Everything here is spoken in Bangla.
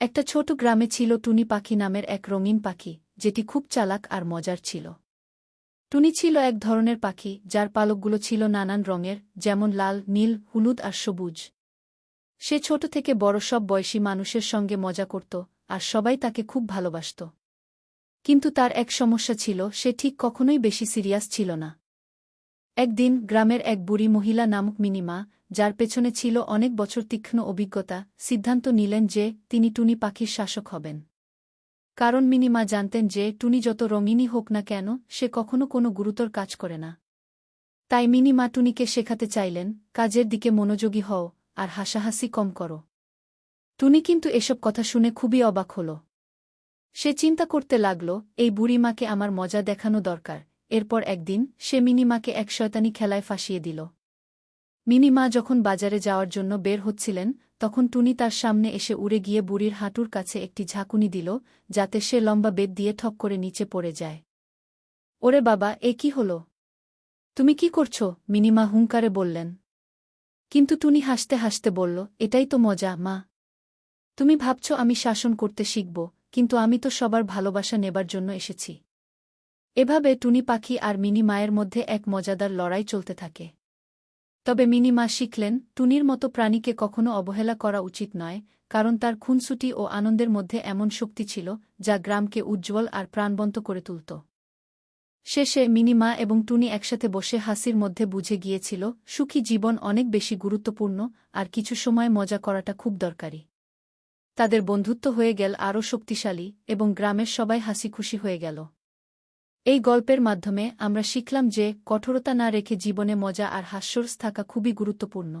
একটা ছোট গ্রামে ছিল টুনি পাখি নামের এক রঙিন পাখি, যেটি খুব চালাক আর মজার ছিল। টুনি ছিল এক ধরনের পাখি, যার পালকগুলো ছিল নানান রঙের, যেমন লাল, নীল, হলুদ আর সবুজ। সে ছোট থেকে বড় সব বয়সী মানুষের সঙ্গে মজা করত, আর সবাই তাকে খুব ভালোবাসত। কিন্তু তার এক সমস্যা ছিল, সে ঠিক কখনোই বেশি সিরিয়াস ছিল না। একদিন গ্রামের এক বুড়ি মহিলা নামক মিনিমা, যার পেছনে ছিল অনেক বছর তীক্ষ্ণ অভিজ্ঞতা, সিদ্ধান্ত নিলেন যে তিনি টুনি পাখির শাসক হবেন। কারণ মিনিমা জানতেন যে টুনি যত রঙিনই হোক না কেন, সে কখনো কোনো গুরুতর কাজ করে না। তাই মিনিমা টুনিকে শেখাতে চাইলেন, কাজের দিকে মনোযোগী হও আর হাসাহাসি কম করো টুনি কিন্তু এসব কথা শুনে খুবই অবাক হল। সে চিন্তা করতে লাগল, এই বুড়িমাকে আমার মজা দেখানো দরকার এরপর একদিন সে মিনিমাকে এক শয়তানি খেলায় ফাঁসিয়ে দিল। মিনিমা যখন বাজারে যাওয়ার জন্য বের হচ্ছিলেন, তখন টুনি তার সামনে এসে উড়ে গিয়ে বুড়ির হাঁটুর কাছে একটি ঝাঁকুনি দিল, যাতে সে লম্বা বেদ দিয়ে ঠক করে নিচে পড়ে যায়। ওরে বাবা, এ কি হল? তুমি কি করছ? মিনিমা হুঙ্কারে বললেন। কিন্তু টুনি হাসতে হাসতে বলল, এটাই তো মজা, মা। তুমি ভাবছ আমি শাসন করতে শিখব, কিন্তু আমি তো সবার ভালোবাসা নেবার জন্য এসেছি। এভাবে টুনি পাখি আর মিনি মায়ের মধ্যে এক মজাদার লড়াই চলতে থাকে। তবে মিনি মা শিখলেন, টুনির মতো প্রাণীকে কখনো অবহেলা করা উচিত নয়, কারণ তার খুনসুটি ও আনন্দের মধ্যে এমন শক্তি ছিল, যা গ্রামকে উজ্জ্বল আর প্রাণবন্ত করে তুলত। শেষে মিনিমা এবং টুনি একসাথে বসে হাসির মধ্যে বুঝে গিয়েছিল, সুখী জীবন অনেক বেশি গুরুত্বপূর্ণ, আর কিছু সময় মজা করাটা খুব দরকারি। তাদের বন্ধুত্ব হয়ে গেল আরও শক্তিশালী, এবং গ্রামের সবাই হাসি খুশি হয়ে গেল। এই গল্পের মাধ্যমে আমরা শিখলাম যে কঠোরতা না রেখে জীবনে মজা আর হাস্যরস থাকা খুবই গুরুত্বপূর্ণ।